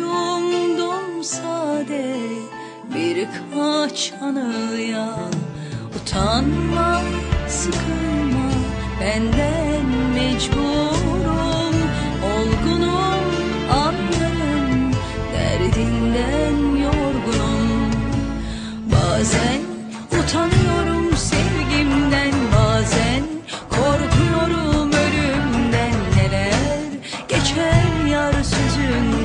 Yumdum sade birkaç anıya Utanma, sıkılma benden mecburum. Olgunum, anlarım derdinden yorgunum. Bazen utanıyorum sevgimden Bazen korkuyorum ölümden. Neler geçer yar sözünden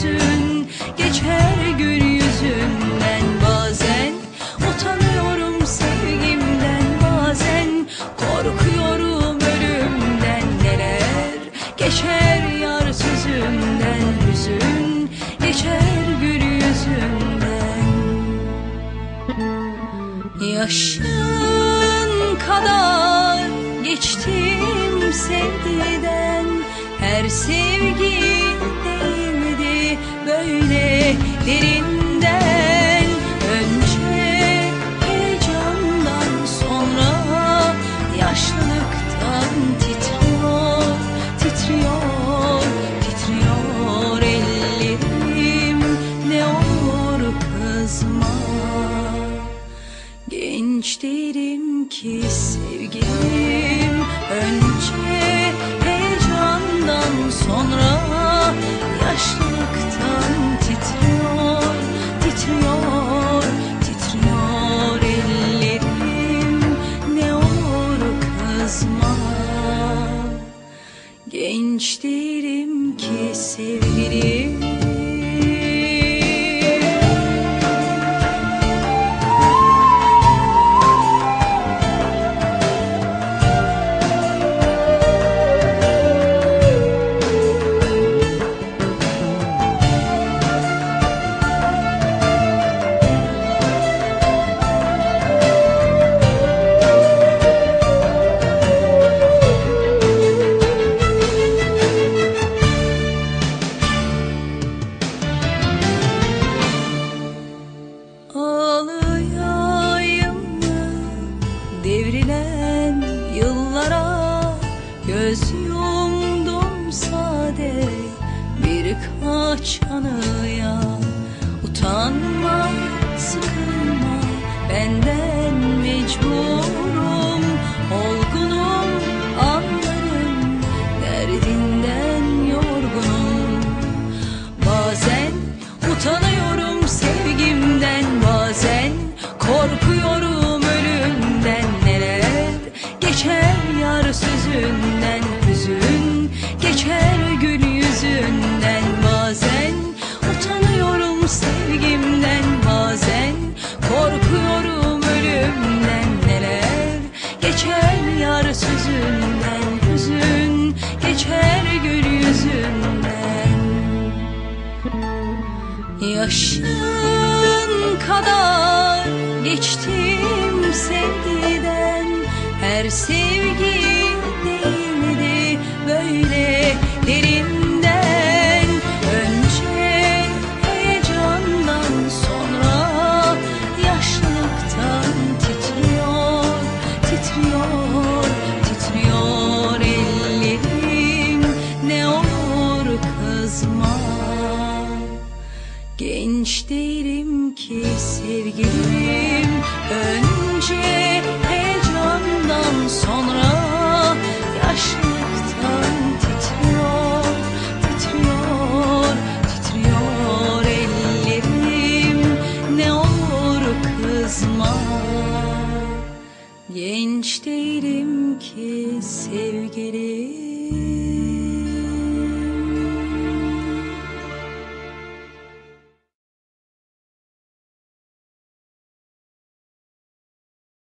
Hüzün geçer gül yüzünden Bazen. Utanıyorum sevgimden Bazen korkuyorum ölümden. Neler geçer yar sözünden Hüzün geçer gül yüzünden. Yaşın kadar geçtim sevgiden Her sevgi böyle derinden birkaç anıya Utanma, sıkılma benden mecburum geçer yar sözünden Hüzün geçer gül yüzünden. Yaşın kadar geçtim sevgiden Her sevgi Genç değilim ki sevgilim. Önce heyecandan sonra Yaşlılıktan titriyor, titriyor, titriyor ellerim. Ne olur kızma. Genç değilim ki sevgilim